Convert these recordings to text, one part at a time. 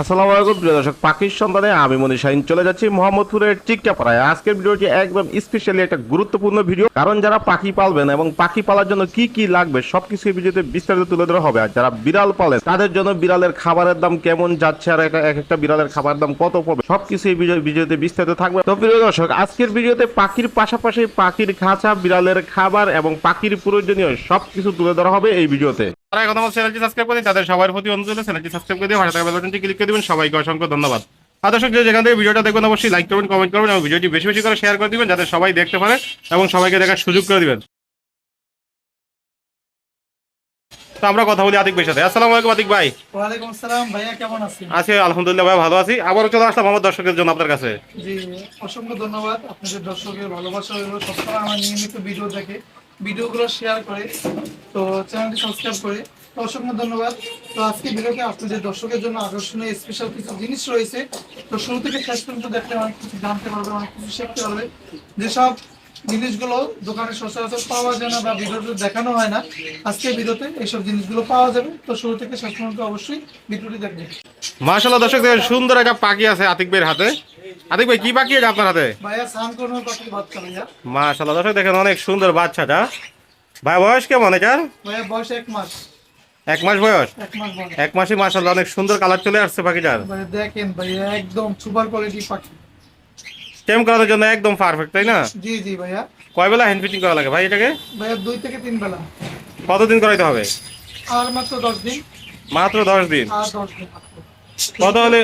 আসসালামু আলাইকুম, প্রিয় দর্শক। পাখির সন্তানে আমি মনি শাহিন চলে যাচ্ছি মোহাম্মদপুরের চিক্কাপাড়ায় আজকের ভিডিওটি একদম স্পেশালি একটা গুরুত্বপূর্ণ ভিডিও। কারণ যারা পাখি পালবেন এবং পাখি পালার জন্য কি কি লাগবে, সবকিছু ভিডিওতে বিস্তারিত তুলে ধরা হবে। আর যারা বিড়াল পালেন, তাদের জন্য বিড়ালের খাবারের দাম কেমন যাচ্ছে আর এক একটা বিড়ালের খাবার দাম কত পড়বে, সবকিছু এই ভিডিওতে বিস্তারিত থাকবে। তো প্রিয় দর্শক, আজকের ভিডিওতে পাখির পাশাপাশি পাখির খাঁচা, বিড়ালের খাবার এবং পাখির প্রয়োজনীয় সবকিছু তুলে ধরা হবে এই ভিডিওতে। তারা এখন আমার চ্যানেলটি সাবস্ক্রাইব করেন তাদের সবার প্রতি অনুরোধ চ্যানেলটি সাবস্ক্রাইব করে দিয়ে ভাষা থাকা বেল বাটনটি ক্লিক করে দিবেন। সবাইকে অসংখ্য ধন্যবাদ। আর দর্শক যে যেখান থেকে ভিডিওটা দেখবেন অবশ্যই লাইক করবেন কমেন্ট করবেন এবং ভিডিওটি বেশি বেশি করে শেয়ার করে দিবেন যাতে সবাই দেখতে পারে এবং সবাইকে দেখার সুযোগ করে দিবেন। তো আমরা কথা বলি আতিক ভাইয়ের সাথে। আসসালামু আলাইকুম আতিক ভাই। ওয়ালাইকুম আসসালাম ভাইয়া কেমন আছেন? আছি আলহামদুলিল্লাহ ভাই ভালো আছি। আবারও চলে আসলাম আমার দর্শকের জন্য আপনার কাছে। জি অসংখ্য ধন্যবাদ। আপনাদের দর্শকের ভালোবাসা হলো সবসময় আমার নিয়মিত ভিডিও দেখে। ভিডিওগুলো শেয়ার করে, তো চ্যানেলটি সাবস্ক্রাইব করে। অসংখ্য ধন্যবাদ। তো আজকে ভিডিওতে আপনাদের দর্শকের জন্য আকর্ষণীয় স্পেশাল কিছু জিনিস রয়েছে। তো শুরু থেকে শেষ পর্যন্ত দেখলে অনেক কিছু জানতে পারবে, অনেক কিছু শিখতে পারবে। যেসব জিনিসগুলো দোকানে সচরাচর পাওয়া যায় না বা ভিডিওতে দেখানো হয় না, আজকে ভিডিওতে এইসব জিনিসগুলো পাওয়া যাবে। তো শুরু থেকে শেষ পর্যন্ত অবশ্যই ভিডিওটি দেখবেন। মাশাল্লাহ দর্শক সুন্দর একটা পাখি আছে আতিক ভাইয়ের হাতে। ভাই কি আছে আপনার হাতে? মাশাল্লাহ দর্শক দেখেন অনেক সুন্দর বাচ্চাটা ভাই বয়স কেমন এটার? বয়স এক মাস। এক মাস বয়স? এক মাস মাশাল্লাহ অনেক সুন্দর কালার চলে আসছে পাখিটার। দেখেন ভাইয়া একদম সুপার কোয়ালিটি পাখি। টেম করানোর জন্য একদম পারফেক্ট তাই না? জি জি ভাইয়া। কয় বেলা হ্যান্ড ফিটিং করা লাগে ভাই এটাকে? ভাইয়া দুই থেকে তিন বেলা। কতদিন করাইতে হবে? আর মাত্র দশ দিন। মাত্র দশ দিন। আর দশ দিন কত হলে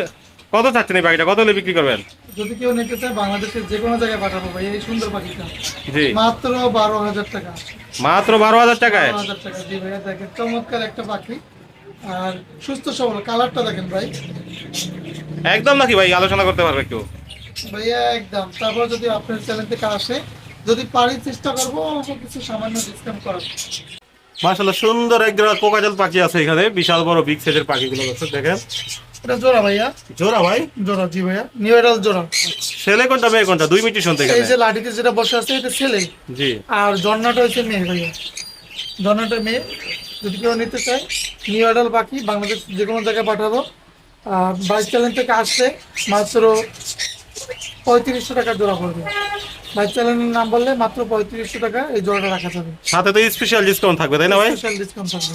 কত চাচ্ছেন এই পাখিটা? কত হলে বিক্রি করবেন? যদি কেউ নিতে চায় বাংলাদেশের যে কোনো জায়গায় পাঠাবো ভাইয়া এই সুন্দর পাখিটা। জি। মাত্র বারো হাজার টাকা। মাত্র বারো হাজার টাকায়? বারো হাজার টাকা। জি ভাইয়া দেখেন চমৎকার একটা পাখি। আর সুস্থ সবল কালারটা দেখেন ভাই। একদম নাকি ভাই? আলোচনা করতে পারবে একটু। ভাইয়া একদম। তারপর যদি আপনার চ্যানেল থেকে আসে যদি পারি চেষ্টা করব অল্প কিছু সামান্য ডিসকাউন্ট করার। মাশাল্লাহ সুন্দর এক জোড়া কোকাজল পাখি আছে এখানে। বিশাল বড় বিগ সাইজের পাখিগুলো দর্শক দেখেন। এটা জোড়া ভাইয়া। জোড়া ভাই? জোড়া জি ভাইয়া। নিউ জোড়া। ছেলে কোনটা মেয়ে কোনটা? দুই মিনিট শুনতে এই যে লাঠিতে যেটা বসে আছে এটা ছেলে। জি। আর হচ্ছে মেয়ে ভাইয়া। মেয়ে। যদি কেউ নিতে চায় নিউ পাখি বাংলাদেশ যে কোনো জায়গায় পাঠাবো। আর বাইশ থেকে আসলে মাত্র পঁয়ত্রিশশো টাকা জোড়া পড়বে। চ্যানেলের নাম বললে মাত্র পঁয়ত্রিশশো টাকা এই জোড়াটা রাখা যাবে। সাথে তো স্পেশাল ডিসকাউন্ট থাকবে তাই না ভাই? স্পেশাল ডিসকাউন্ট থাকবে।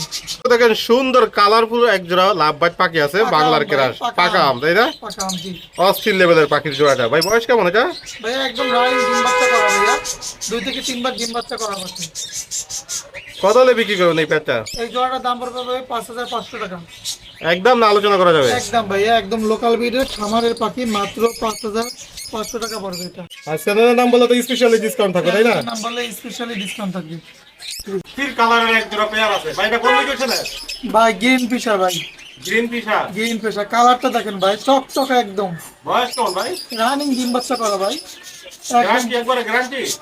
দেখেন সুন্দর কালারফুল এক জোড়া লাভ বাইট পাখি আছে বাংলার কেরাস পাকা আম। তাই না? পাকা আম জি। অস্থির লেভেলের পাখির জোড়াটা। ভাই বয়স কেমন এটা? ভাইয়া একদম ডিম বাচ্চা করা ভাইয়া। দুই থেকে তিনবার ডিম বাচ্চা করা হচ্ছে। কত হলে বিক্রি করবেন এই প্যাটটা এই জোড়াটার দাম পড়বে ভাই পাঁচ হাজার পাঁচশো টাকা। একদম না আলোচনা করা যাবে। একদম ভাইয়া একদম লোকাল ব্রিডের খামারের পাখি মাত্র পাঁচ হাজার পাঁচশো টাকা পড়বে এটা। আর চ্যানেলের নাম বলে তো স্পেশালি ডিসকাউন্ট থাকবে তাই না? নাম বললে স্পেশালি ডিসকাউন্ট থাকবে। ফির কালারের এক জোড়া পেয়ার আছে। ভাই এটা কোন লোকেশন ভাই গ্রিন ফিশার ভাই। গ্রিন ফিশার গ্রিন ফিশার কালারটা দেখেন ভাই চকচকে একদম। বয়স কেমন ভাই? রানিং ডিম বাচ্চা করা ভাই। একদম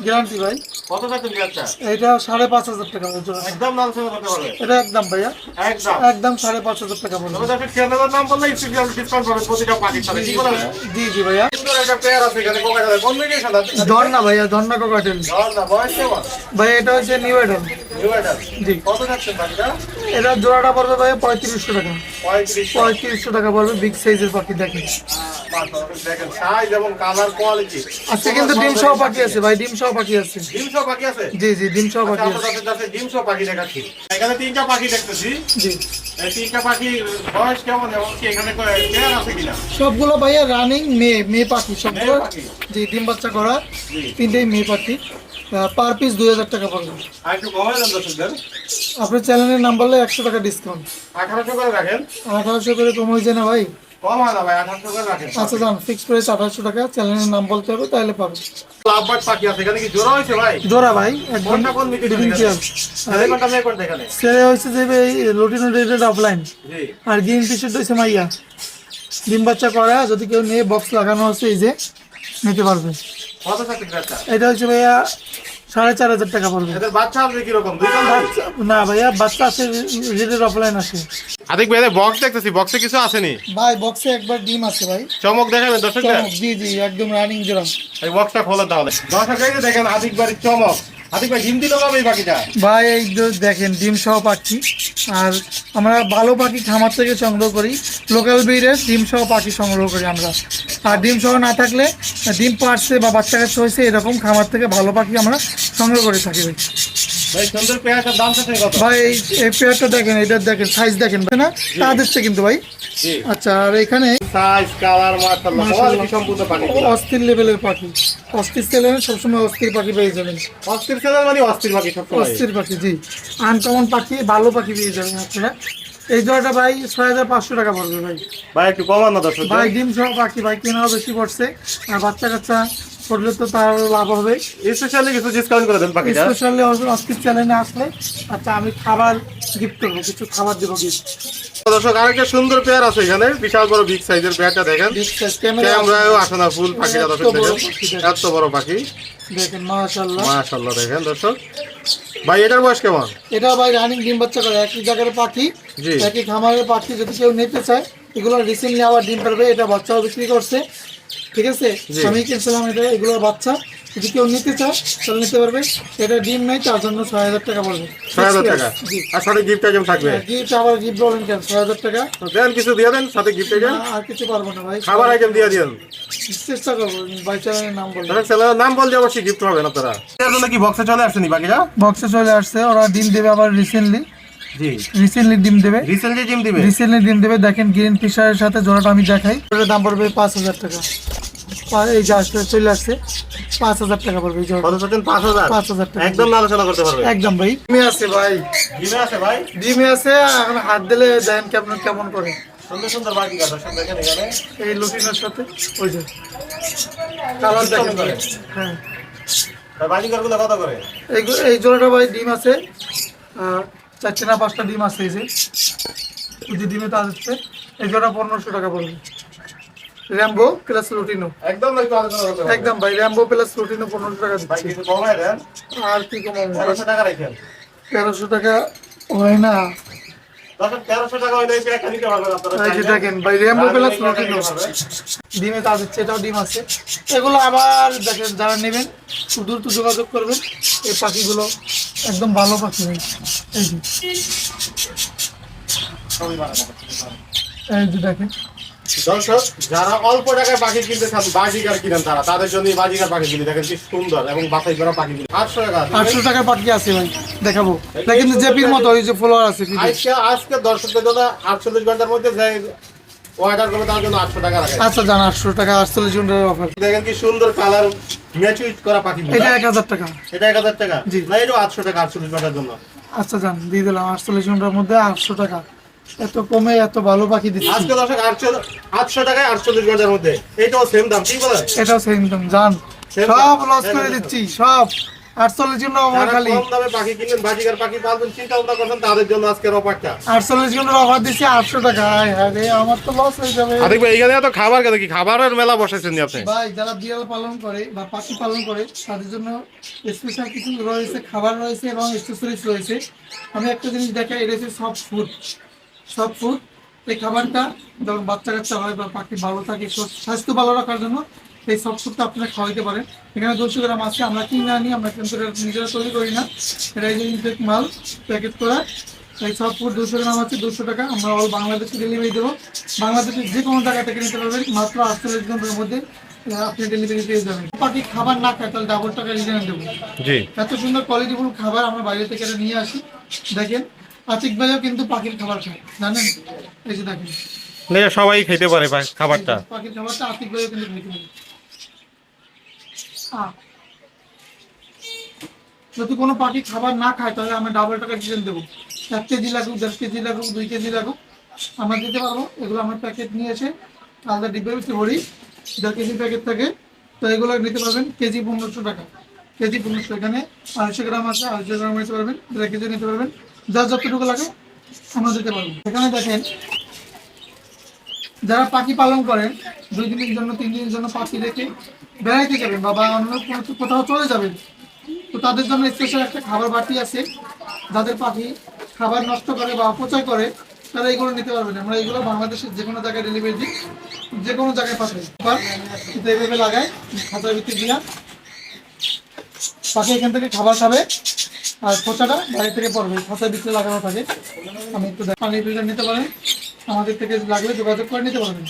গ্যারান্টি ভাই। কত এটা সাড়ে পাঁচ হাজার টাকা একদম এটা একদম ভাইয়া। একদম। একদম সাড়ে পাঁচ হাজার টাকা নাম বললে ডিসকাউন্ট প্রতিটা জি জি ভাইয়া। ঝর্ণা ভাইয়া ঝর্ণা কোকাটেল। ভাই এটা হচ্ছে নিউ নিউ এটা জোড়াটা পড়বে ভাইয়া পঁয়ত্রিশশো টাকা। পঁয়ত্রিশ পঁয়ত্রিশশো টাকা পড়বে বিগ সাইজের পাখি দেখেন। আজকে কিন্তু ডিম সহ পাখি আছে ভাই ডিম সহ পাখি আছে। ডিম সহ পাখি আছে? জি জি ডিম সহ পাখি আছে। ডিম সহ পাখি দেখাচ্ছি। এখানে তিনটা পাখি দেখতেছি। জি। তিনটা পাখি বয়স কেমন এবং কি এখানে পেয়ার আছে কিনা? সবগুলো ভাইয়া রানিং মেয়ে মেয়ে পাখি সবগুলো। জি ডিম বাচ্চা করা। তিনটেই মেয়ে পাখি। পার পিস দুই হাজার টাকা পড়বে। আপনার চ্যানেলের নাম বললে একশো টাকা ডিসকাউন্ট আঠারোশো করে রাখেন। আঠারোশো করে কম হয়েছে না ভাই আচ্ছা দাম ফিক্স প্রাইস আঠারোশো টাকা চ্যানেলের নাম বলতে হবে তাহলে পাবে জোড়া ভাই? ছেলে হয়েছে যে লোটিনো অফলাইন আর গ্রিন হয়েছে মাইয়া। ডিম বাচ্চা করা যদি কেউ নিয়ে বক্স লাগানো আছে এই যে নিতে পারবে। এটা হচ্ছে ভাইয়া সাড়ে চার হাজার টাকা পড়বে। বাচ্চা আসবে কীরকম? না ভাইয়া বাচ্চা আছে রেডেড অফলাইন আছে। আদিক ভাই বক্স দেখতেছি বক্সে কিছু আসেনি? ভাই বক্সে একবার ডিম আছে ভাই। চমক দেখাবেন দর্শকদের? চমক জি জি একদম রানিং এই বক্সটা খোলা তাহলে। দর্শক দেখেন আদিক বাড়ির চমক। ভাই ডিম দিল কবে এই পাখিটা? ভাই এই দেখেন ডিম সহ পাখি। আর আমরা ভালো পাখি খামার থেকে সংগ্রহ করি। লোকাল ব্রিডের ডিম সহ পাখি সংগ্রহ করি আমরা। আর ডিম সহ না থাকলে ডিম পাড়ছে বা বাচ্চা কাচ্চা হয়েছে এরকম খামার থেকে ভালো পাখি আমরা সংগ্রহ করে থাকি ভাই। ভাই এই পেয়ারটা দেখেন এটা দেখেন সাইজ দেখেন না? তা দিচ্ছে কিন্তু ভাই। আচ্ছা আর এখানে সাইজ কালার মাশাআল্লাহ মাশাআল্লাহ। কোয়ালিটি সম্পূর্ণ পাখি। অস্থির লেভেলের পাখি। অস্থির সবসময় অস্থির পাখি পেয়ে যাবেন। অস্থির সেলার মানে অস্থির পাখি অস্থির পাখি জি। আনকমন পাখি ভালো পাখি পেয়ে যাবেন আপনারা। এই জোড়াটা ভাই ছয় হাজার পাঁচশো টাকা পড়বে ভাই। ভাই একটু কমান না দর্শক। ভাই ডিম সহ পাখি ভাই কেনাও বেশি পড়ছে। আর বাচ্চা কাচ্চা করলে তো তার লাভ হবে। স্পেশালি কিছু ডিসকাউন্ট করে দেন পাখিটা। স্পেশালি অস্থির চ্যানেলে আসলে। আচ্ছা আমি খাবার গিফট করব কিছু খাবার দেবো গিফট দর্শক আরেকটা সুন্দর পেয়ার আছে এখানে বিশাল বড় বিগ সাইজের পেয়ারটা দেখেন। ক্যামেরায়ও আসে না ফুল পাখিটা দর্শক দেখেন। পাখি এত বড় পাখি। দেখেন মাশাল্লাহ মাশাআল্লাহ দেখেন দর্শক। ভাই এটার বয়স কেমন? এটা ভাই রানিং ডিম বাচ্চা করে একই জায়গার পাখি। একই খামারের পাখি যদি কেউ নিতে চায় এগুলো রিসেন্টলি আবার ডিম পারবে এটা বাচ্চাও বিক্রি করছে। ঠিক আছে? আমি কিনছিলাম এটা এগুলোর বাচ্চা। যদি কেউ নিতে চায় তাহলে নিতে পারবে। এটা ডিম নেই তার জন্য ছয় হাজার টাকা পড়বে। ছয় হাজার টাকা? আর সাথে গিফট আইটেম থাকবে? গিফট আবার গিফট বলেন কেন? ছয় হাজার টাকা? দেন কিছু দিয়ে দেন সাথে গিফট আইটেম আর কিছু পারব না ভাই। খাবার আইটেম দিয়ে দিন। চেষ্টা করব বাই চ্যানেলের নাম বলব দর্শক ছেলের নাম বললে অবশ্যই গিফট পাবেন আপনারা এর জন্য কি বক্সে চলে আসছেনি বাকিটা বক্সে চলে আসছে ওরা ডিম দেবে আবার রিসেন্টলি রিসেন্টলি ডিম দেবে। রিসেন্টলি জিম দিবে? রিসেন্টলি ডিম দেবে দেখেন গ্রিন ফিশারের সাথে জোড়াটা আমি দেখাই। ওটার দাম পড়বে পাঁচ হাজার টাকা। এই যে আসলে চলে আসছে পাঁচ হাজার টাকা পড়বে এই পাঁচ হাজার? পাঁচ হাজার টাকা। একদম আলোচনা করতে পারবে। একদম ভাই। ডিমে আছে ভাই। জিমে আছে ভাই? ডিমে আছে এখন হাত দিলে দেন কেমন কেমন করে? সুন্দর সুন্দর বাকি কাজ দর্শক দেখেন এখানে। এই লুটিনের সাথে ওই যে। কালার দেখেন হ্যাঁ। কত করে? এই এই জোড়াটা ভাই ডিম আছে। আর চারটে না পাঁচটা ডিম আছে এই যে। ডিমে হচ্ছে এই জোড়া পনেরোশো টাকা পড়বে। র্যাম্বো প্লাস লুটিনো একদম একদম ভাই র্যাম্বো প্লাস লুটিনো পনেরোশো টাকা দিচ্ছি। আর কি কমাবো তেরোশো টাকা রাখেন তেরোশো টাকা হয় না। ডিমে দিচ্ছে এটাও ডিম আছে। এগুলো আবার দেখেন যারা নেবেন দ্রুত যোগাযোগ করবেন। এই পাখিগুলো একদম ভালো পাখি। এই যে দেখেন। দর্শক যারা অল্প টাকায় পাখি কিনতে চান বাজিকার কিনেন তারা। তাদের জন্য এই বাজিকার পাখি কিনে দেখেন কি সুন্দর এবং বাছাই করা পাখি কিনে। আটশো টাকা আটশো টাকার পাখি আছে ভাই? দেখাবো। কিন্তু জেপির মতো ওই যে ফলোয়ার আছে আজকে আজকে দর্শকদের জন্য আটচল্লিশ ঘণ্টার মধ্যে যে অর্ডার করবে তার জন্য আটশো টাকা রাখে আচ্ছা জান আটশো টাকা আটচল্লিশ ঘণ্টার অফার দেখেন কি সুন্দর কালার করা পাখি এটা এক হাজার টাকা। এটা এক হাজার টাকা? জি। না এটা আটশো টাকা আটচল্লিশ ঘণ্টার জন্য। আচ্ছা জান দিয়ে দিলাম আটচল্লিশ ঘণ্টার মধ্যে আটশো টাকা। এত কমে এত ভালো পাখি দিচ্ছি। আজকে দর্শক আটশো আটশো টাকায় আটচল্লিশ ঘণ্টার মধ্যে। এইটাও সেম দাম বলেন? এটাও সেম দাম জান। সব লস করে দিচ্ছি সব। আটচল্লিশ ঘণ্টা অফার যারা খালি। কম দামে পাখি কিনবেন বাজিকার পাখি পালবেন চিন্তা ভাবনা করছেন তাদের জন্য আজকের অফারটা আটচল্লিশ ঘণ্টার অফার দিচ্ছি আটশো টাকা। আয় হ্যাঁ রে আমার তো লস হয়ে যাবে। আদিক ভাই এখানে তো খাবার কেন কি? খাবারের মেলা আপনি। ভাই যারা বিড়াল পালন করে বা পাখি পালন করে তাদের জন্য স্পেশাল কিছু রয়েছে খাবার রয়েছে এবং অ্যাক্সেসরিজ রয়েছে। আমি একটা জিনিস দেখাই এটা হচ্ছে ফুড সব ফুড এই খাবারটা যখন বাচ্চা কাচ্চা হয় বা পাখি ভালো থাকে স্বাস্থ্য ভালো রাখার জন্য এই সব ফুডটা আপনারা খাওয়াইতে পারেন। এখানে দুশো গ্রাম আছে আমরা কিনে আনি আমরা কিন্তু নিজেরা তৈরি করি না। এটা এই যে মাল প্যাকেট করা। এই সব ফুড দুশো গ্রাম আছে দুশো টাকা। আমরা অল বাংলাদেশে ডেলিভারি দেবো। বাংলাদেশের যে কোনো জায়গা থেকে নিতে পারবেন মাত্র আটচল্লিশ ঘণ্টার মধ্যে আপনি ডেলিভারি পেয়ে যাবেন। পাখি খাবার না খায় তাহলে ডাবল টাকা রিটার্ন দেবো। এত সুন্দর কোয়ালিটিফুল খাবার আমরা বাইরে থেকে নিয়ে আসি। দেখেন আতিক ভাইও কিন্তু পাখির খাবার খায় জানেন? এই যে দেখেন। সবাই খেতে পারে খাবারটা। পাখির খাবারটা আতিক ভাইও কিন্তু খাইতে পারে। যদি কোনো পাখি খাবার না খায় তাহলে আমরা ডাবল টাকা রিটার্ন দেবো। এক কেজি লাগুক দেড় কেজি লাগুক দুই কেজি লাগুক আমরা দিতে পারব। এগুলো আমরা প্যাকেট নিয়ে এসে আলাদা ডিব্বার ভিতরে ভরি দেড় কেজি প্যাকেট থাকে। তো এগুলো নিতে পারবেন কেজি পনেরোশো টাকা। কেজি পনেরোশো এখানে আড়াইশো গ্রাম আছে আড়াইশো গ্রাম নিতে পারবেন দেড় কেজি নিতে পারবেন। যার যতটুকু লাগে আমরা দিতে পারব এখানে দেখেন, যারা পাখি পালন করেন দুই দিনের জন্য, তিন দিনের জন্য পাখি রেখে বেড়াইতে যাবেন বা অন্য কোনো কোথাও চলে যাবেন, তো তাদের জন্য স্পেশাল একটা খাবার বাটি আছে। যাদের পাখি খাবার নষ্ট করে বা অপচয় করে, তারা এগুলো নিতে পারবেন। আমরা এগুলো বাংলাদেশের যে কোনো জায়গায় ডেলিভারি দিই, যে কোনো জায়গায় পাঠাই। কিন্তু লাগাই খাতার ভিত্তি দিয়া। পাখি এখান থেকে খাবার খাবে। আর খোঁচাটা বাইরে থেকে পড়বে খোঁচার ভিতরে লাগানো থাকে। আমি একটু পানি ফিল্টার নিতে পারেন। আমাদের থেকে লাগলে যোগাযোগ করে নিতে পারবেন।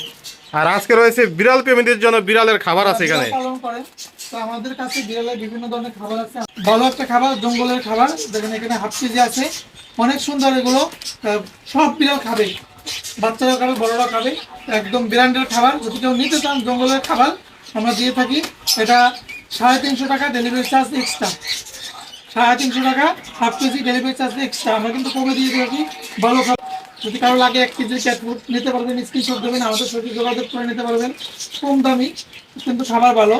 আর আজকে রয়েছে বিড়াল প্রেমীদের জন্য বিড়ালের খাবার আছে এখানে। পালন করে তো আমাদের কাছে বিড়ালের বিভিন্ন ধরনের খাবার আছে। ভালো একটা খাবার জঙ্গলের খাবার। দেখেন এখানে হাফ কেজি আছে। অনেক সুন্দর এগুলো। সব বিড়াল খাবে। বাচ্চারা খাবে বড়রা খাবে। একদম ব্র্যান্ডের খাবার। যদি কেউ নিতে চান জঙ্গলের খাবার আমরা দিয়ে থাকি। এটা সাড়ে তিনশো টাকা ডেলিভারি চার্জ এক্সট্রা সাড়ে তিনশো টাকা half KG delivery charge extra আমরা কিন্তু কমে দিয়ে দিয়েছি। ভালো যদি কারও লাগে এক কেজি ক্যাট ফুড নিতে পারবেন স্ক্রিনশট দেবেন, আমাদের সাথে যোগাযোগ করে নিতে পারবেন। কম দামি, কিন্তু খাবার ভালো।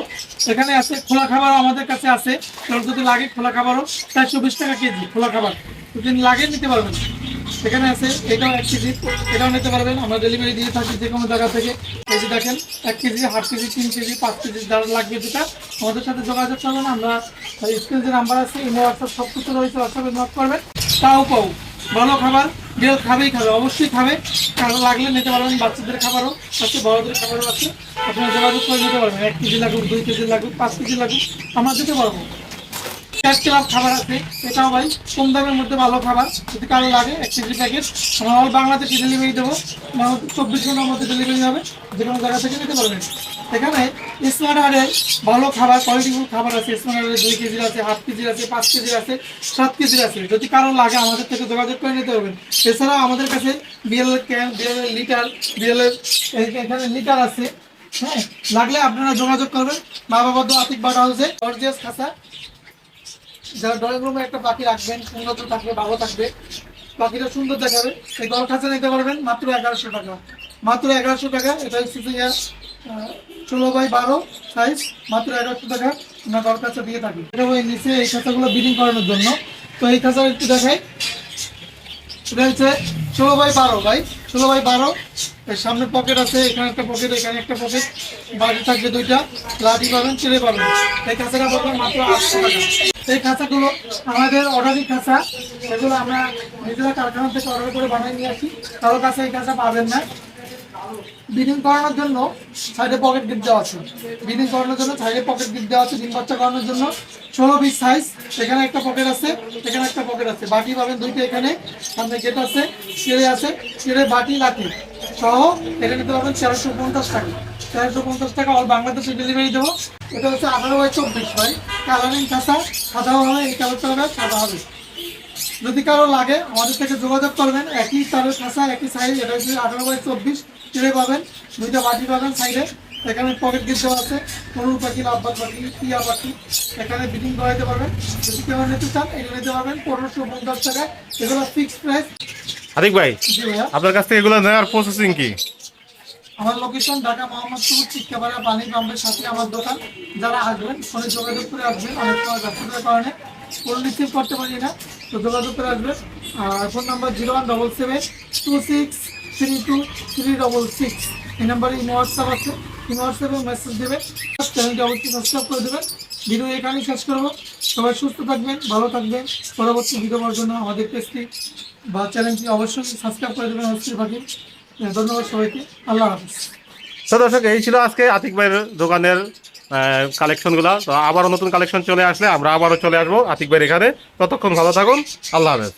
এখানে আছে খোলা খাবার আমাদের কাছে আছে। কারণ যদি লাগে খোলা খাবারও চারশো বিশ টাকা কেজি খোলা খাবার। যদি লাগে নিতে পারবেন। এখানে আছে, এটাও এক কেজি, এটাও নিতে পারবেন। আমরা ডেলিভারি দিয়ে থাকি যে কোনো জায়গা থেকে। যে দেখেন, এক কেজি, হাফ কেজি, তিন কেজি, পাঁচ কেজি যার লাগবে যেটা। আমাদের সাথে যোগাযোগ করবেন আমরা স্ক্রিন যে নাম্বার আছে ইমো হোয়াটসঅ্যাপ সব কিছু রয়েছে হোয়াটসঅ্যাপে নক করবেন। তাও পাও। ভালো খাবার বিড়াল খাবেই খাবে, অবশ্যই খাবে। কারও লাগলে নিতে পারবেন, বাচ্চাদের খাবারও আছে, বড়দের খাবারও আছে। আপনারা যোগাযোগ করে নিতে পারবেন, এক কেজি লাগুক, দুই কেজি লাগুক, পাঁচ কেজি লাগুক, আমরা দিতে পারব ক্লাব খাবার আছে, এটাও ভাই কম দামের মধ্যে ভালো খাবার, যদি কারও লাগে, এক কেজি প্যাকেট আমরা বাংলাদেশে ডেলিভারি দেবো মানে চব্বিশ ঘণ্টার মধ্যে ডেলিভারি হবে, যে কোনো জায়গা থেকে নিতে পারবেন। এখানে স্মার্ট হারের ভালো খাবার কোয়ালিটিফুল খাবার আছে স্মার্ট দুই কেজির আছে, হাফ কেজির আছে, পাঁচ কেজির আছে, সাত কেজির আছে। যদি কারও লাগে, আমাদের থেকে যোগাযোগ করে নিতে পারবেন। এছাড়াও আমাদের কাছে BL can, BL litre, BL এখানে লিটার আছে হ্যাঁ লাগলে আপনারা যোগাযোগ করবেন। মা বাবা তো বাটা হাউসে গর্জিয়াস খাসা। যারা ড্রয়িং রুমে একটা পাখি রাখবেন, উন্নত থাকবে, ভালো থাকবে, পাখিটা সুন্দর দেখাবে। এই গল খাঁচা নিতে পারবেন মাত্র এগারোশো টাকা। মাত্র এগারোশো টাকা, এটা হচ্ছে ষোলো বাই বারো সাইজ মাত্র এগারোশো টাকা। আমরা গল খাঁচা দিয়ে থাকি। এটা ওই নিচে এই খাঁচাগুলো বিডিং করানোর জন্য। তো এই খাঁচা একটু দেখাই। এটা হচ্ছে ষোলো বাই বারো, ভাই। ষোলো বাই বারো এর সামনে পকেট আছে, এখানে একটা পকেট এখানে একটা পকেট বাড়ি থাকবে দুইটা, লাঠি পাবেন, ছেড়ে পাবেন। এই খাঁচাটা পড়বে মাত্র আটশো টাকা। এই খাঁচাগুলো আমাদের অর্ডারি খাঁচা, এগুলো আমরা নিজেরা কারখানা থেকে অর্ডার করে বানিয়ে নিয়ে আসি। কারোর কাছে এই খাঁচা পাবেন না। ব্রিডিং করানোর জন্য সাইডে পকেট গিফট দেওয়া আছে। ব্রিডিং করানোর জন্য সাইডে পকেট গিফট দেওয়া আছে, ডিম বাচ্চা করানোর জন্য। ষোলো বিশ সাইজ এখানে একটা পকেট আছে, এখানে একটা পকেট আছে। বাটি পাবেন দুইটা এখানে, সামনে গেট আছে, ছেড়ে আছে, ছেড়ে বাটি, লাঠি। সহ, এটা নিতে পারবেন তেরোশো পঞ্চাশ টাকা। তেরোশো পঞ্চাশ টাকা অল বাংলাদেশে ডেলিভারি দেবো। এটা হচ্ছে আঠারো বাই চব্বিশ ভাই। কালারিং কাঁচা সাদাও হবে, এই কালারটা হবে সাদা হবে। যদি কারও লাগে, আমাদের থেকে যোগাযোগ করবেন। একই তারের কাঁচা, একই সাইজ এটা হচ্ছে আঠারো বাই চব্বিশ। চিড়ে পাবেন, দুইটা বাটি পাবেন সাইডে এখানে পকেট গিট দেওয়া আছে। গরুর পাখি লাভবাদ পাখি টিয়া পাখি এখানে বিডিং করাইতে পারবেন। যদি কেউ নিতে চান এগুলো নিতে পারবেন পনেরোশো পঞ্চাশ টাকা এগুলো ফিক্সড প্রাইস আতিক ভাই আপনার কাছ থেকে এগুলো নেওয়ার প্রসেসিং কি? আমার লোকেশন ঢাকা মোহাম্মদপুর পানি পাম্পের সাথে আমার দোকান। যারা আসবেন ফোনে যোগাযোগ করে আসবেন অনেক সময় ব্যস্ততার কারণে। ফোন রিসিভ করতে পারি না তো যোগাযোগ করে আসবেন। আর phone number zero one double seven two six three two three double six এই নাম্বারে ইমো হোয়াটসঅ্যাপ আছে। ইমো হোয়াটসঅ্যাপে মেসেজ দেবেন চ্যানেলটি অবশ্যই সাবস্ক্রাইব করে দেবেন। ভিডিও এখানেই শেষ করব। সবাই সুস্থ থাকবেন ভালো থাকবেন। পরবর্তী ভিডিও পাওয়ার জন্য আমাদের পেজটি বা চ্যানেলটি অবশ্যই সাবস্ক্রাইব করে দেবেন অবশ্যই পাখি ধন্যবাদ সবাইকে। আল্লাহ হাফিজ। তো দর্শক, এই ছিল আজকে আতিক ভাইয়ের দোকানের কালেকশনগুলো। তো আবারও নতুন কালেকশন চলে আসলে আমরা আবারও চলে আসব আতিক ভাইয়ের এখানে। ততক্ষণ ভালো থাকুন। আল্লাহ হাফেজ।